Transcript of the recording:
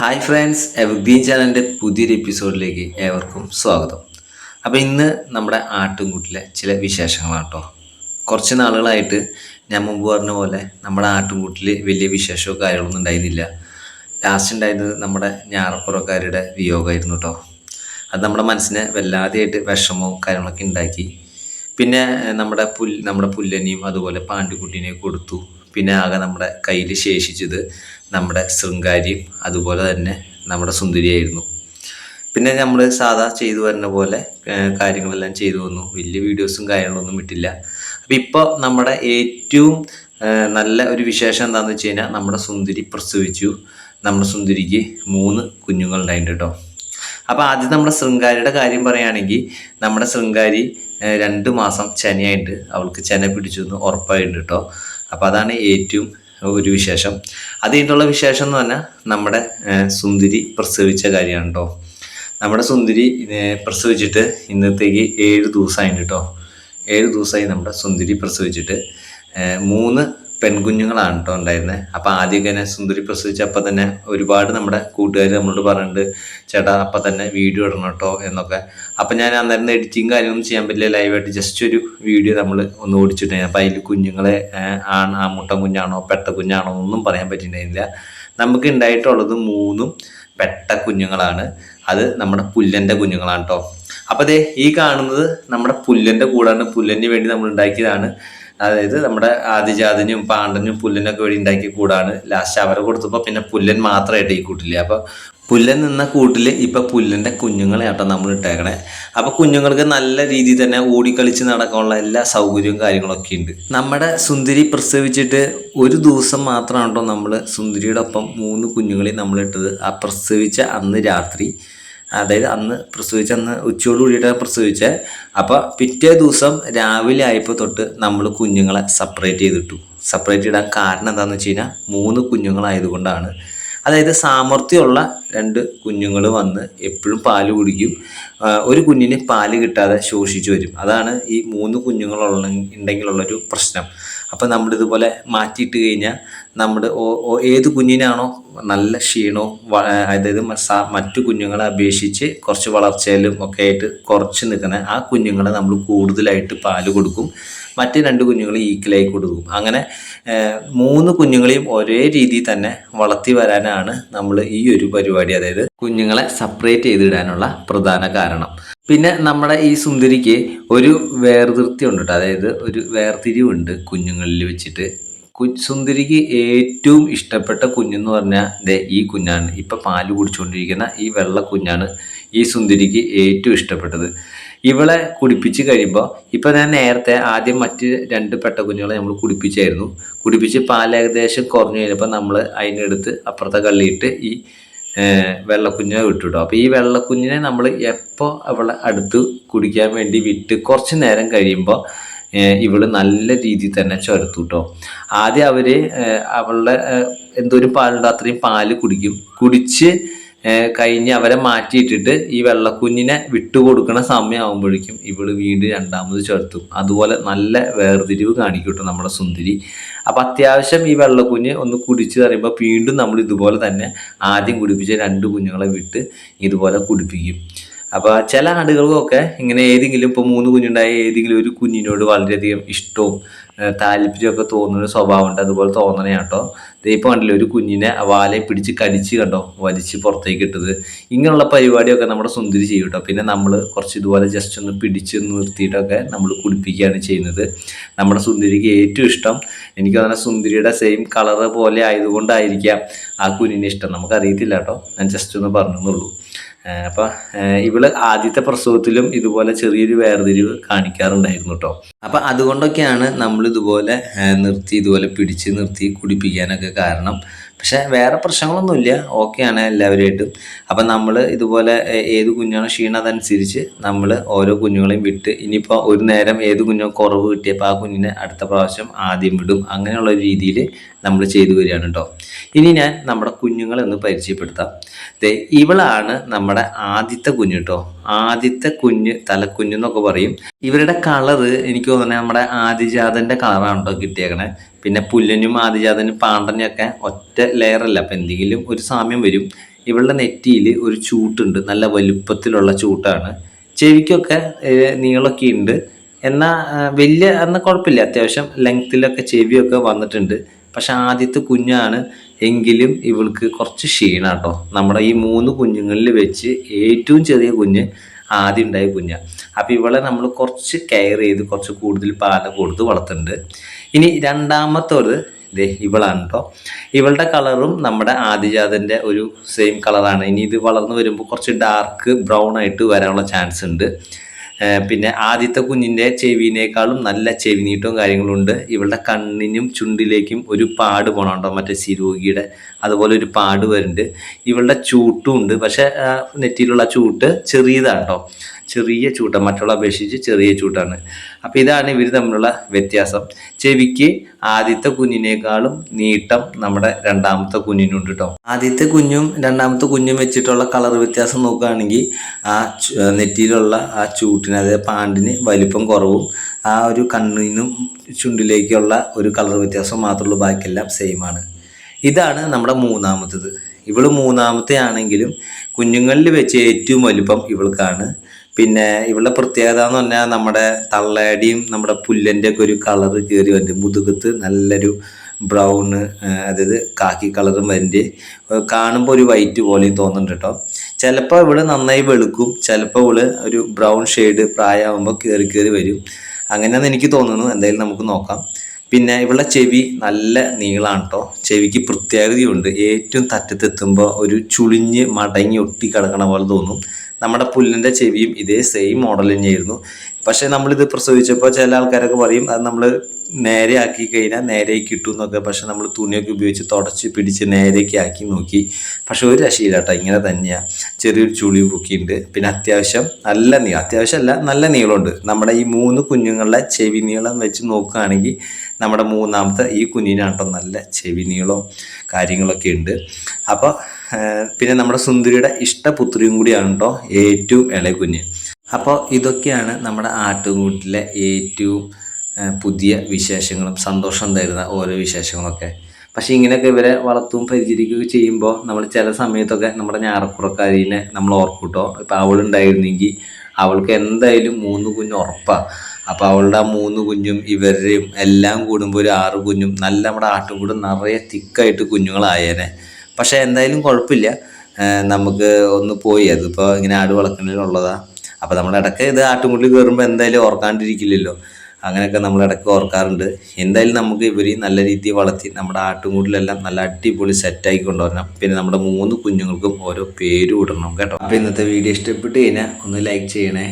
Hi friends evergreen ചാനലിന്റെ പുതിയൊരു എപ്പിസോഡിലേക്ക് ഏവർക്കും സ്വാഗതം. അപ്പോൾ ഇന്ന് നമ്മുടെ ആട്ടുംകൂട്ടിലെ ചില വിശേഷങ്ങളാണ് കേട്ടോ കുറച്ച് നാളുകളായിട്ട് ഞാൻ മുമ്പ് പറഞ്ഞ പോലെ നമ്മുടെ ആട്ടുംകൂട്ടിൽ വലിയ വിശേഷമോ കാര്യങ്ങളൊന്നും ഉണ്ടായിരുന്നില്ല. ലാസ്റ്റ് ഉണ്ടായിരുന്നത് നമ്മുടെ ഞാറപ്പുറക്കാരുടെ വിയോഗമായിരുന്നു കേട്ടോ അത് നമ്മുടെ മനസ്സിനെ വല്ലാതെയായിട്ട് വിഷമവും കാര്യങ്ങളൊക്കെ ഉണ്ടാക്കി. പിന്നെ നമ്മുടെ പുൽ നമ്മുടെ പുല്ലനെയും അതുപോലെ പാണ്ടിക്കുട്ടീനെയും കൊടുത്തു. പിന്നെ ആകെ നമ്മുടെ കയ്യിൽ ശേഷിച്ചത് നമ്മുടെ ശൃംഗാരിയും അതുപോലെ തന്നെ നമ്മുടെ സുന്ദരിയായിരുന്നു. പിന്നെ നമ്മൾ സാധാ ചെയ്തു വരുന്ന പോലെ കാര്യങ്ങളെല്ലാം ചെയ്തു വന്നു. വലിയ വീഡിയോസും കാര്യങ്ങളൊന്നും ഇട്ടില്ല. അപ്പം ഇപ്പോൾ നമ്മുടെ ഏറ്റവും നല്ല ഒരു വിശേഷം എന്താണെന്ന് വെച്ച് കഴിഞ്ഞാൽ നമ്മുടെ സുന്ദരി പ്രസവിച്ചു. നമ്മുടെ സുന്ദരിക്ക് മൂന്ന് കുഞ്ഞുങ്ങളുണ്ടായിട്ടുണ്ട് കേട്ടോ അപ്പോൾ ആദ്യം നമ്മുടെ ശൃംഗാരിയുടെ കാര്യം പറയുകയാണെങ്കിൽ നമ്മുടെ ശൃംഗാരി രണ്ട് മാസം ചനയായിട്ട് അവൾക്ക് ചന പിടിച്ചു എന്ന് ഉറപ്പായിട്ടുണ്ട് കേട്ടോ അപ്പോൾ അതാണ് ഏറ്റവും ഒരു വിശേഷം. അത് കഴിഞ്ഞിട്ടുള്ള വിശേഷം എന്ന് പറഞ്ഞാൽ നമ്മുടെ സുന്ദരി പ്രസവിച്ച കാര്യമാണ് കേട്ടോ നമ്മുടെ സുന്ദരി പ്രസവിച്ചിട്ട് ഇന്നത്തേക്ക് ഏഴ് ദിവസമായിട്ട് കേട്ടോ ഏഴ് ദിവസമായി നമ്മുടെ സുന്ദരി പ്രസവിച്ചിട്ട്. മൂന്ന് പെൺകുഞ്ഞുങ്ങളാണ് കേട്ടോ ഉണ്ടായിരുന്നത് അപ്പോൾ ആദ്യമൊക്കെ തന്നെ സുന്ദരി പ്രസവിച്ചപ്പോൾ തന്നെ ഒരുപാട് നമ്മുടെ കൂട്ടുകാർ നമ്മളോട് പറഞ്ഞിട്ട് ചേട്ടാ അപ്പം തന്നെ വീഡിയോ ഇടണം കേട്ടോ എന്നൊക്കെ. അപ്പം ഞാൻ അന്നേരം എഡിറ്റിങ് കാര്യമൊന്നും ചെയ്യാൻ പറ്റില്ല. ലൈവായിട്ട് ജസ്റ്റ് ഒരു വീഡിയോ നമ്മൾ ഒന്ന് ഓടിച്ചിട്ടുണ്ടായിരുന്നു. അപ്പം അതിൽ കുഞ്ഞുങ്ങളെ ആണ് ആമുട്ട കുഞ്ഞാണോ പെട്ട കുഞ്ഞാണോ ഒന്നും പറയാൻ പറ്റിയിട്ടുണ്ടായിരുന്നില്ല. നമുക്ക് ഉണ്ടായിട്ടുള്ളത് മൂന്നും പെട്ട കുഞ്ഞുങ്ങളാണ്. അത് നമ്മുടെ പുല്ലന്റെ കുഞ്ഞുങ്ങളാണ് കേട്ടോ. അപ്പോൾ അതെ ഈ കാണുന്നത് നമ്മുടെ പുല്ലന്റെ കൂടാണ്. പുല്ലന് വേണ്ടി നമ്മൾ ഉണ്ടാക്കിയതാണ്. അതായത് നമ്മുടെ ആദിജാതിനും പാണ്ടനും പുല്ലനൊക്കെ വേണ്ടി ഉണ്ടാക്കിയ കൂടാണ്. ലാസ്റ്റ് അവരെ കൊടുത്തപ്പോൾ പിന്നെ പുല്ലൻ മാത്രമായിട്ട് ഈ കൂട്ടില്ല അപ്പോൾ പുല്ലൻ നിന്ന കൂട്ടിൽ ഇപ്പം പുല്ലന്റെ കുഞ്ഞുങ്ങളെ ആട്ടോ നമ്മൾ ഇട്ടേക്കണേ. അപ്പോൾ കുഞ്ഞുങ്ങൾക്ക് നല്ല രീതിയിൽ തന്നെ ഓടിക്കളിച്ച് നടക്കാനുള്ള എല്ലാ സൗകര്യവും കാര്യങ്ങളൊക്കെ ഉണ്ട്. നമ്മുടെ സുന്ദരി പ്രസവിച്ചിട്ട് ഒരു ദിവസം മാത്രമാണ് കേട്ടോ നമ്മൾ സുന്ദരിയുടെ ഒപ്പം മൂന്ന് കുഞ്ഞുങ്ങളെ നമ്മൾ ഇട്ടത്? ആ പ്രസവിച്ച അന്ന് രാത്രി അതായത് അന്ന് പ്രസവിച്ച അന്ന് ഉച്ചയോട് കൂടിയിട്ടാണ് പ്രസവിച്ചത് അപ്പോൾ പിറ്റേ ദിവസം രാവിലെ ആയപ്പോൾ തൊട്ട് നമ്മൾ കുഞ്ഞുങ്ങളെ സെപ്പറേറ്റ് ചെയ്തിട്ടു. സെപ്പറേറ്റ് ഇടാൻ കാരണം എന്താണെന്ന് വെച്ച് കഴിഞ്ഞാൽ മൂന്ന് കുഞ്ഞുങ്ങളായതുകൊണ്ടാണ് അതായത് സാമർഥ്യമുള്ള രണ്ട് കുഞ്ഞുങ്ങൾ വന്ന് എപ്പോഴും പാൽ കുടിക്കും. ഒരു കുഞ്ഞിന് പാൽ കിട്ടാതെ ശോഷിച്ചു വരും. അതാണ് ഈ മൂന്ന് കുഞ്ഞുങ്ങളുള്ള ഉണ്ടെങ്കിലുള്ളൊരു പ്രശ്നം. അപ്പം നമ്മളിതുപോലെ മാറ്റിയിട്ട് കഴിഞ്ഞാൽ നമ്മുടെ ഏത് കുഞ്ഞിനാണോ നല്ല ക്ഷീണവും അതായത് മറ്റു കുഞ്ഞുങ്ങളെ അപേക്ഷിച്ച് കുറച്ച് വളർച്ചയിലും ഒക്കെ ആയിട്ട് കുറച്ച് നിൽക്കുന്ന ആ കുഞ്ഞുങ്ങളെ നമ്മൾ കൂടുതലായിട്ട് പാൽ കൊടുക്കും. മറ്റ് രണ്ട് കുഞ്ഞുങ്ങൾ ഈക്വലായി കൊടുക്കും. അങ്ങനെ മൂന്ന് കുഞ്ഞുങ്ങളെയും ഒരേ രീതിയിൽ തന്നെ വളർത്തി വരാനാണ് നമ്മൾ ഈ ഒരു പരിപാടി. അതായത് കുഞ്ഞുങ്ങളെ സെപ്പറേറ്റ് ചെയ്തിടാനുള്ള പ്രധാന കാരണം. പിന്നെ നമ്മുടെ ഈ സുന്ദരിക്ക് ഒരു വേർതിർത്തി ഉണ്ട് കേട്ടോ അതായത് ഒരു വേർതിരിവുണ്ട് കുഞ്ഞുങ്ങളിൽ വെച്ചിട്ട്. സുന്ദരിക്ക് ഏറ്റവും ഇഷ്ടപ്പെട്ട കുഞ്ഞെന്ന് പറഞ്ഞാൽ ദേ ഈ കുഞ്ഞാണ്. ഇപ്പം പാൽ കുടിച്ചുകൊണ്ടിരിക്കുന്ന ഈ വെള്ള കുഞ്ഞാണ് ഈ സുന്ദരിക്ക് ഏറ്റവും ഇഷ്ടപ്പെട്ടത്. ഇവളെ കുടിപ്പിച്ച് കഴിയുമ്പോൾ ഇപ്പം ഞാൻ നേരത്തെ ആദ്യം മറ്റ് രണ്ട് പെട്ട കുഞ്ഞുങ്ങളെ നമ്മൾ കുടിപ്പിച്ചായിരുന്നു. കുടിപ്പിച്ച് പാൽ ഏകദേശം കുറഞ്ഞു കഴിഞ്ഞപ്പോൾ നമ്മൾ അതിനെടുത്ത് അപ്പുറത്തെ കള്ളിയിട്ട് ഈ വെള്ളക്കുഞ്ഞിനെ വിട്ടുട്ടോ. അപ്പോൾ ഈ വെള്ളക്കുഞ്ഞിനെ നമ്മൾ എപ്പോൾ അവളെ അടുത്ത് കുടിക്കാൻ വേണ്ടി വിട്ട് കുറച്ച് നേരം കഴിയുമ്പോൾ ഇവൾ നല്ല രീതിയിൽ തന്നെ ചുരത്തു കേട്ടോ ആദ്യം അവർ അവളുടെ എന്തോരം പാലുണ്ടോ അത്രയും പാൽ കുടിക്കും. കുടിച്ച് കഴിഞ്ഞ് അവരെ മാറ്റിയിട്ടിട്ട് ഈ വെള്ളക്കുഞ്ഞിനെ വിട്ടുകൊടുക്കുന്ന സമയമാകുമ്പോഴേക്കും ഇവൾ വീട് രണ്ടാമത് ചേർത്തും. അതുപോലെ നല്ല വേർതിരിവ് കാണിക്കും നമ്മുടെ സുന്ദരി. അപ്പം അത്യാവശ്യം ഈ വെള്ളക്കുഞ്ഞ് ഒന്ന് കുടിച്ച് വീണ്ടും നമ്മൾ ഇതുപോലെ തന്നെ ആദ്യം കുടിപ്പിച്ച രണ്ട് കുഞ്ഞുങ്ങളെ വിട്ട് ഇതുപോലെ കുടിപ്പിക്കും. അപ്പോൾ ചില ആടുകൾക്കൊക്കെ ഇങ്ങനെ ഏതെങ്കിലും ഇപ്പോൾ മൂന്ന് കുഞ്ഞുണ്ടായ ഏതെങ്കിലും ഒരു കുഞ്ഞിനോട് വളരെയധികം ഇഷ്ടവും താല്പര്യമൊക്കെ തോന്നുന്ന സ്വഭാവം സ്വഭാവമുണ്ട്. അതുപോലെ തോന്നണേട്ടോ കേട്ടോ കണ്ടില്ലേ ഒരു കുഞ്ഞിനെ വാലെ പിടിച്ച് കടിച്ച് കണ്ടോ? വലിച്ച് പുറത്തേക്ക് ഇട്ടത്. ഇങ്ങനെയുള്ള പരിപാടിയൊക്കെ നമ്മുടെ സുന്ദരി ചെയ്യും കേട്ടോ. പിന്നെ നമ്മൾ കുറച്ച് ഇതുപോലെ ജസ്റ്റ് ഒന്ന് പിടിച്ച് നിർത്തിയിട്ടൊക്കെ നമ്മൾ കുടിപ്പിക്കുകയാണ് ചെയ്യുന്നത്. നമ്മുടെ സുന്ദരിക്ക് ഏറ്റവും ഇഷ്ടം എനിക്ക് തന്നെ സുന്ദരിയുടെ സെയിം കളറ് പോലെ ആയതുകൊണ്ടായിരിക്കാം ആ കുഞ്ഞിനെ ഇഷ്ടം. നമുക്കറിയത്തില്ല കേട്ടോ. ഞാൻ ജസ്റ്റ് ഒന്ന് പറഞ്ഞെന്നുള്ളൂ അപ്പോൾ ഇവൾ ആദ്യത്തെ പ്രസവത്തിലും ഇതുപോലെ ചെറിയൊരു വേർതിരിവ് കാണിക്കാറുണ്ടായിരുന്നു കേട്ടോ അപ്പോൾ അതുകൊണ്ടൊക്കെയാണ് നമ്മൾ ഇതുപോലെ നിർത്തി ഇതുപോലെ പിടിച്ച് നിർത്തി കുടിപ്പിക്കാനൊക്കെ കാരണം. പക്ഷെ വേറെ പ്രശ്നങ്ങളൊന്നുമില്ല. ഓക്കെയാണ് എല്ലാവരുമായിട്ടും. അപ്പം നമ്മൾ ഇതുപോലെ ഏത് കുഞ്ഞാണോ ക്ഷീണതനുസരിച്ച് നമ്മൾ ഓരോ കുഞ്ഞുങ്ങളെയും വിട്ട് ഇനിയിപ്പോൾ ഒരു നേരം ഏത് കുഞ്ഞോ കുറവ് കിട്ടിയപ്പോൾ ആ കുഞ്ഞിനെ അടുത്ത പ്രാവശ്യം ആദ്യം വിടും. അങ്ങനെയുള്ള രീതിയിൽ നമ്മൾ ചെയ്തു വരികയാണ് കേട്ടോ ഇനി ഞാൻ നമ്മുടെ കുഞ്ഞുങ്ങളെ ഒന്ന് പരിചയപ്പെടുത്താം. ദേ ഇവളാണ് നമ്മുടെ ആദ്യത്തെ കുഞ്ഞ് കേട്ടോ ആദ്യത്തെ കുഞ്ഞ് തലക്കുഞ്ഞ് എന്നൊക്കെ പറയും. ഇവരുടെ കളറ് എനിക്ക് തോന്നുന്നത് നമ്മുടെ ആദിജാതന്റെ കളറാണ് കേട്ടോ കിട്ടിയേക്കണേ. പിന്നെ പുല്ലനും ആദിജാതനും പാണ്ടനും ഒക്കെ ഒറ്റ ലെയറല്ല അപ്പം എന്തെങ്കിലും ഒരു സാമ്യം വരും. ഇവളുടെ നെറ്റിയിൽ ഒരു ചൂട്ടുണ്ട്. നല്ല വലുപ്പത്തിലുള്ള ചൂട്ടാണ്. ചെവിക്കൊക്കെ നീളൊക്കെ ഉണ്ട്. എന്നാൽ വലിയ എന്നാൽ കുഴപ്പമില്ല. അത്യാവശ്യം ലെങ്ത്തിലൊക്കെ ചെവിയൊക്കെ വന്നിട്ടുണ്ട്. പക്ഷെ ആദ്യത്തെ കുഞ്ഞാണ് എങ്കിലും ഇവൾക്ക് കുറച്ച് ക്ഷീണം കേട്ടോ നമ്മുടെ ഈ മൂന്ന് കുഞ്ഞുങ്ങളിൽ വെച്ച് ഏറ്റവും ചെറിയ കുഞ്ഞ് ആദ്യം ഉണ്ടായ കുഞ്ഞാണ് അപ്പോൾ ഇവളെ നമ്മൾ കുറച്ച് കെയർ ചെയ്ത് കുറച്ച് കൂടുതൽ പാൽ കൊടുത്ത് വളർത്തുന്നുണ്ട്. ഇനി രണ്ടാമത്തൊരു ദേ ഇവളാണ് കേട്ടോ ഇവളുടെ കളറും നമ്മുടെ ആദിജാതന്റെ ഒരു സെയിം കളറാണ് ഇനി ഇത് വളർന്നു വരുമ്പോൾ കുറച്ച് ഡാർക്ക് ബ്രൗൺ ആയിട്ട് വരാനുള്ള ചാൻസ് ഉണ്ട്. പിന്നെ ആദ്യത്തെ കുഞ്ഞിന്റെ ചെവിനേക്കാളും നല്ല ചെവി നീട്ടവും കാര്യങ്ങളും ഉണ്ട് ഇവളുടെ കണ്ണിനും ചുണ്ടിലേക്കും ഒരു പാട് പോണുണ്ടോ മറ്റേ ശിരോഗിയുടെ അതുപോലെ ഒരു പാട് വരുന്നുണ്ട്. ഇവളുടെ ചൂട്ടും ഉണ്ട് പക്ഷെ നെറ്റിയിലുള്ള ചൂട്ട് ചെറിയതാണ് കേട്ടോ. ചെറിയ ചൂട്ടാണ്. മറ്റുള്ള അപേക്ഷിച്ച് ചെറിയ ചൂട്ടാണ്. അപ്പോൾ ഇതാണ് ഇവർ തമ്മിലുള്ള വ്യത്യാസം. ചെവിക്ക് ആദ്യത്തെ കുഞ്ഞിനേക്കാളും നീട്ടം നമ്മുടെ രണ്ടാമത്തെ കുഞ്ഞിനുണ്ട് കേട്ടോ ആദ്യത്തെ കുഞ്ഞും രണ്ടാമത്തെ കുഞ്ഞും വെച്ചിട്ടുള്ള കളർ വ്യത്യാസം നോക്കുകയാണെങ്കിൽ ആ നെറ്റിയിലുള്ള ആ ചൂട്ടിന് അതായത് പാണ്ടിന് വലിപ്പം കുറവും ആ ഒരു കണ്ണിനും ചുണ്ടിലേക്കുള്ള ഒരു കളർ വ്യത്യാസം മാത്രമുള്ളൂ ബാക്കിയെല്ലാം ആണ്. ഇതാണ് നമ്മുടെ മൂന്നാമത്തത്. ഇവൾ മൂന്നാമത്തെ ആണെങ്കിലും കുഞ്ഞുങ്ങളിൽ വെച്ച് ഏറ്റവും വലുപ്പം ഇവൾക്കാണ്. പിന്നെ ഇവളുടെ പ്രത്യേകത എന്ന് പറഞ്ഞാൽ നമ്മുടെ തള്ളയുടെയും നമ്മുടെ പുല്ലിന്റെ ഒക്കെ ഒരു കളർ കയറി വരുന്നുണ്ട് മുതുകത്ത് നല്ലൊരു ബ്രൗണ് അതായത് കാക്കി കളറും വരുന്നുണ്ട് കാണുമ്പോൾ ഒരു വൈറ്റ് പോലെയും തോന്നുന്നുണ്ട് കേട്ടോ ചിലപ്പോൾ ഇവൾ നന്നായി വെളുക്കും. ചിലപ്പോൾ ഇവൾ ഒരു ബ്രൗൺ ഷെയ്ഡ് പ്രായമാകുമ്പോൾ കയറി കയറി വരും. അങ്ങനെയാണെന്ന് എനിക്ക് തോന്നുന്നു. എന്തായാലും നമുക്ക് നോക്കാം. പിന്നെ ഇവളുടെ ചെവി നല്ല നീളാണ് കേട്ടോ ചെവിക്ക് പ്രത്യേകതയുണ്ട്. ഏറ്റവും തറ്റത്തെത്തുമ്പോൾ ഒരു ചുളിഞ്ഞ് മടങ്ങി ഒട്ടി കിടക്കണ പോലെ തോന്നും. നമ്മുടെ പുല്ലിന്റെ ചെവിയും ഇതേ സെയിം മോഡൽ തന്നെയായിരുന്നു. പക്ഷേ നമ്മളിത് പ്രസവിച്ചപ്പോൾ ചില ആൾക്കാരൊക്കെ പറയും അത് നമ്മൾ നേരെ ആക്കി കഴിഞ്ഞാൽ നേരെ കിട്ടും എന്നൊക്കെ. പക്ഷെ നമ്മൾ തുണിയൊക്കെ ഉപയോഗിച്ച് തുടച്ച് പിടിച്ച് നേരെയൊക്കെ ആക്കി നോക്കി. പക്ഷെ ഒരു രക്ഷയില്ല കേട്ടോ ഇങ്ങനെ തന്നെയാണ് ചെറിയൊരു ചുളി പൊക്കിയുണ്ട്. പിന്നെ അത്യാവശ്യം നല്ല നീളം അത്യാവശ്യമല്ല നല്ല നീളമുണ്ട്. നമ്മുടെ ഈ മൂന്ന് കുഞ്ഞുങ്ങളുടെ ചെവി നീളം വെച്ച് നോക്കുകയാണെങ്കിൽ നമ്മുടെ മൂന്നാമത്തെ ഈ കുഞ്ഞിനാട്ടോ നല്ല ചെവി നീളവും കാര്യങ്ങളൊക്കെ ഉണ്ട്. അപ്പോൾ പിന്നെ നമ്മുടെ സുന്ദരിയുടെ ഇഷ്ടപുത്രിയും കൂടിയാണ് കേട്ടോ ഏറ്റവും ഇളയ കുഞ്ഞ് അപ്പോൾ ഇതൊക്കെയാണ് നമ്മുടെ ആട്ടുംകൂട്ടിലെ ഏറ്റവും പുതിയ വിശേഷങ്ങളും സന്തോഷം തരുന്ന ഓരോ വിശേഷങ്ങളൊക്കെ. പക്ഷേ ഇങ്ങനെയൊക്കെ ഇവരെ വളർത്തും പരിചരിക്കുകയൊക്കെ ചെയ്യുമ്പോൾ നമ്മൾ ചില സമയത്തൊക്കെ നമ്മുടെ ഞാറപ്പുറക്കാരിനെ നമ്മൾ ഓർക്കൂട്ടോ. ഇപ്പം അവളുണ്ടായിരുന്നെങ്കിൽ അവൾക്ക് എന്തായാലും മൂന്ന് കുഞ്ഞ് ഉറപ്പാണ് അപ്പോൾ അവളുടെ ആ മൂന്ന് കുഞ്ഞും ഇവരുടെയും എല്ലാം കൂടുമ്പോൾ ഒരു ആറ് കുഞ്ഞും നല്ല നമ്മുടെ ആട്ടും കൂടും നിറയെ തിക്കായിട്ട് കുഞ്ഞുങ്ങളായേനെ. പക്ഷേ എന്തായാലും കുഴപ്പമില്ല. നമുക്ക് ഒന്ന് പോയി. അതിപ്പോൾ ഇങ്ങനെ ആട് വളർത്തുന്നതിലുള്ളതാ അപ്പോൾ നമ്മൾ ഇടയ്ക്ക് ഇത് ആട്ടുമുട്ടിൽ കയറുമ്പോൾ എന്തായാലും ഓർക്കാണ്ടിരിക്കില്ലല്ലോ. അങ്ങനെയൊക്കെ നമ്മൾ ഇടയ്ക്ക് ഓർക്കാറുണ്ട്. എന്തായാലും നമുക്ക് ഇവരെയും നല്ല രീതിയിൽ വളർത്തി നമ്മുടെ ആട്ടുംകൂട്ടിലെല്ലാം നല്ല അടിപൊളി സെറ്റാക്കി കൊണ്ടുവരണം. പിന്നെ നമ്മുടെ മൂന്ന് കുഞ്ഞുങ്ങൾക്കും ഓരോ പേര് ഇടണം കേട്ടോ. അപ്പോൾ ഇന്നത്തെ വീഡിയോ ഇഷ്ടപ്പെട്ട് കഴിഞ്ഞാൽ ഒന്ന് ലൈക്ക് ചെയ്യണേ.